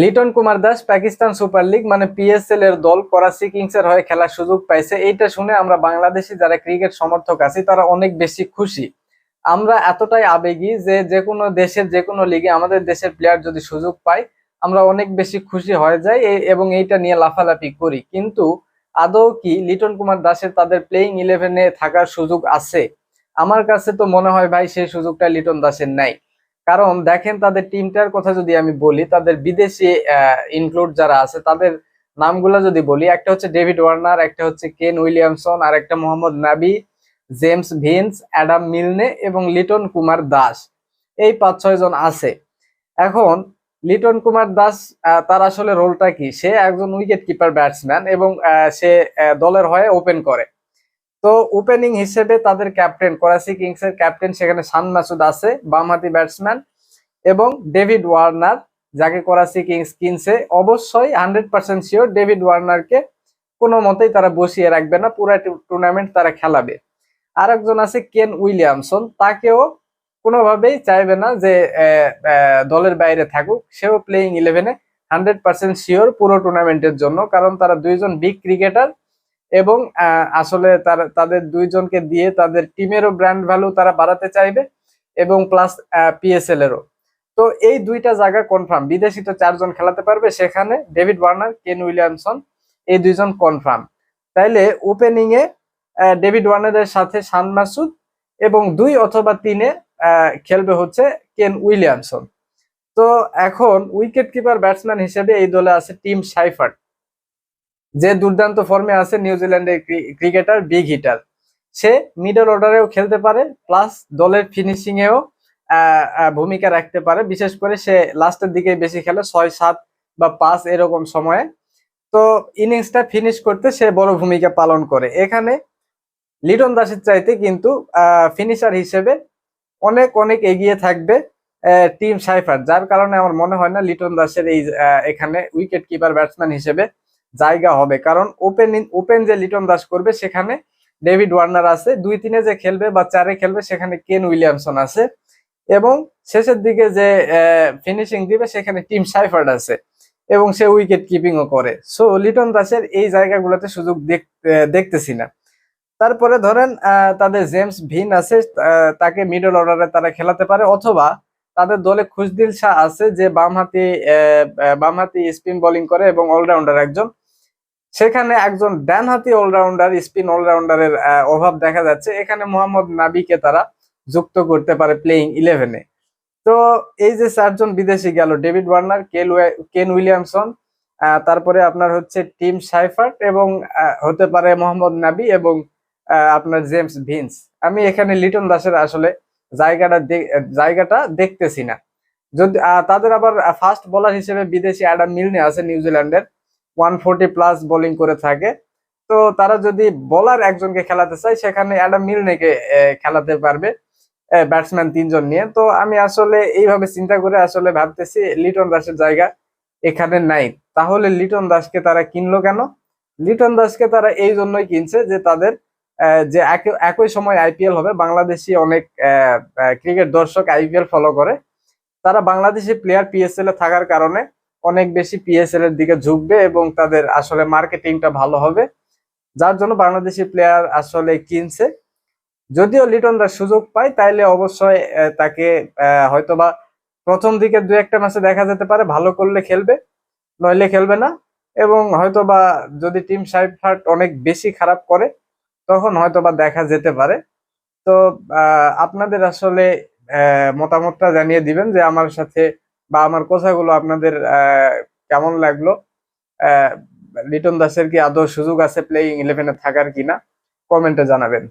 Liton Kumar Das Pakistan super league মানে PSL এর দল করাচি কিংস এর হয়ে খেলার সুযোগ পাইছে। এইটা শুনে আমরা বাংলাদেশি যারা ক্রিকেট সমর্থক আছি, তারা অনেক বেশি খুশি। আমরা এতটাই আবেগী যে যে কোনো দেশের যে কোনো লিগে আমাদের দেশের প্লেয়ার যদি সুযোগ পায়, আমরা অনেক বেশি খুশি হয়ে যাই এবং এইটা নিয়ে লাফালাফি করি। কিন্তু আদৌ কি লিটন কুমার দাসের তাদের প্লেইং ইলেভেনে থাকার সুযোগ আছে? আমার কাছে তো মনে হয় ভাই সেই সুযোগটা লিটন দাসের নাই। কারণ দেখেন তাদের টিমটার কথা যদি আমি বলি, তাদের বিদেশি ইনক্লুড যারা আছে, তাদের নামগুলো যদি বলি, একটা হচ্ছে ডেভিড ওয়ার্নার, একটা হচ্ছে কেন উইলিয়ামসন, আর একটা মোহাম্মদ নাবি, জেমস ভিন্স, অ্যাডাম মিলনে এবং লিটন কুমার দাস। এই পাঁচ ছয় জন আছে। এখন লিটন কুমার দাস তার আসলে রোলটা কি? সে একজন উইকেট কিপার ব্যাটসম্যান এবং সে দলের হয়ে ওপেন করে। তো ওপেনিং হিসেবে তাদের ক্যাপ্টেন করাচি কিংস এর ক্যাপ্টেন সেখানে শান মাসুদ আছে, বামহাতি ব্যাটসম্যান এবং ডেভিড ওয়ার্নার, যাকে করাচি কিংস কিনছে। অবশ্যই হান্ড্রেড পার্সেন্ট শিওর ডেভিড ওয়ার্নারকে কোনো মতেই তারা বসিয়ে রাখবে না, পুরো টুর্নামেন্ট তারা খেলাবে। আর একজন আছে কেন উইলিয়ামসন, তাকেও কোনোভাবেই চাইবে না যে দলের বাইরে থাকুক। সেও প্লেইং ইলেভেনে হান্ড্রেড পার্সেন্ট শিওর পুরো টুর্নামেন্টের জন্য, কারণ তারা দুইজন বিগ ক্রিকেটার এবং আসলে তারা, তাদের দুইজনকে দিয়ে তাদের টিমেরও ব্র্যান্ড ভ্যালু তারা বাড়াতে চাইবে এবং প্লাস পিএসএল এরও। তো এই দুইটা জায়গা কনফার্ম বিদেশি তো চারজন খেলাতে পারবে, সেখানে ডেভিড ওয়ার্নার কেন উইলিয়ামসন এই দুইজন কনফার্ম তাইলে ওপেনিং এ ডেভিড ওয়ার্নারের সাথে শান মাসুদ এবং দুই অথবা তিনে খেলবে হচ্ছে কেন উইলিয়ামসন তো এখন উইকেট কিপার ব্যাটসম্যান হিসেবে এই দলে আছে টিম সাইফার্ট যে দুর্দান্ত ফর্মে আছে নিউজিল্যান্ডের ক্রিকেটার বিগ হিটার সে মিডল অর্ডারেও খেলতে পারে প্লাস দলের ফিনিশিং এও আহ, আহ, ভূমিকা রাখতে পারে। বিশেষ করে সে লাস্টের দিকে বেশি খেলে ছয় সাত বা পাঁচ এরকম সময়ে। তো ইনিংসটা ফিনিশ করতে সে বড় ভূমিকা পালন করে। এখানে লিটন দাসের চাইতে কিন্তু ফিনিশার হিসেবে অনেক অনেক এগিয়ে থাকবে টিম সাইফার। যার কারণে আমার মনে হয় না লিটন দাসের এই এখানে উইকেট কিপার ব্যাটসম্যান হিসেবে জায়গা হবে। কারণ ওপেন ওপেন যে লিটন দাস করবে, সেখানে ডেভিড ওয়ার্নার আছে। দুই তিনে যে খেলবে বা চারে খেলবে, সেখানে কেন উইলিয়ামসন আছে। এবং শেষের দিকে যে ফিনিশিং দিবে, সেখানে টিম সাইফার্ড আছে। এবং সে উইকেট কিপিংও করে। সো লিটন দাসের এই জায়গাগুলোতে সুযোগ দেখ- দেখতেছি না। তারপরে ধরেন তাদের জেমস ভিন আছে তাকে মিডল অর্ডারে তারা খেলাতে পারে। অথবা তাদের দলে খুশদিল শাহ আছে, যে বামহাতি বামহাতি স্পিন বোলিং করে এবং অলরাউন্ডার একজন। সেখানে একজন ডানহাতি অলরাউন্ডার স্পিন অলরাউন্ডারের অভাব দেখা যাচ্ছে। এখানে মোহাম্মদ নাবিকে তারা যুক্ত করতে পারে প্লেইং ইলেভেনে তো এই যে চারজন বিদেশি গেল, ডেভিড ওয়ার্নার কেন উইলিয়ামসন তারপরে আপনার হচ্ছে টিম সাইফার্ট এবং হতে পারে মোহাম্মদ নাবি এবং আপনার জেমস ভিন্স। আমি এখানে লিটন দাসের আসলে জায়গাটা জায়গাটা দেখতেছি না। যদি তাদের আবার ফার্স্ট বোলার হিসেবে বিদেশি অ্যাডাম মিলনে আছে নিউজিল্যান্ডের। ওয়ান ফোর্টি প্লাস বোলিং করে থাকে। তো তারা যদি বোলার একজনকে খেলাতে চায়, সেখানে অ্যাডাম মিলনেকে খেলাতে পারবে ব্যাটসম্যান তিনজন নিয়ে। তো আমি আসলে এইভাবে চিন্তা করে আসলে ভাবতেছি, লিটন দাসের জায়গা এখানে নাই। তাহলে লিটন দাসকে তারা কিনলো কেন? লিটন দাসকে তারা এই জন্যই কিনছে যে তাদের যে একই সময় আইপিএল হবে। বাংলাদেশি অনেক ক্রিকেট দর্শক আইপিএল ফলো করে। তারা বাংলাদেশি প্লেয়ার পিএসএল এ থাকার কারণে অনেক বেশি পিএসএল এর দিকে ঝুঁকবে এবং তাদের আসলে মার্কেটিংটা ভালো হবে। যার জন্য বাংলাদেশি প্লেয়ার আসলে কিনছে। যদিও লিটন দাস সুযোগ পায়, তাইলে অবশ্যই তাকে হয়তোবা প্রথম দিকে দু একটা ম্যাচে দেখা যেতে পারে, ভালো করলে খেলবে, নইলে খেলবে না। এবং হয়তোবা যদি টিম সাইফার্ট অনেক বেশি খারাপ করে, তখন হয়তোবা দেখা যেতে পারে। তো আপনাদের আসলে মতামতটা জানিয়ে দিবেন যে আমার সাথে বা আমার কথাগুলো আপনাদের কেমন লাগল? লিটন দাসের কি আদৌ সুযোগ আছে প্লেইং ইলেভেনে থাকার কিনা? কমেন্টে জানাবেন।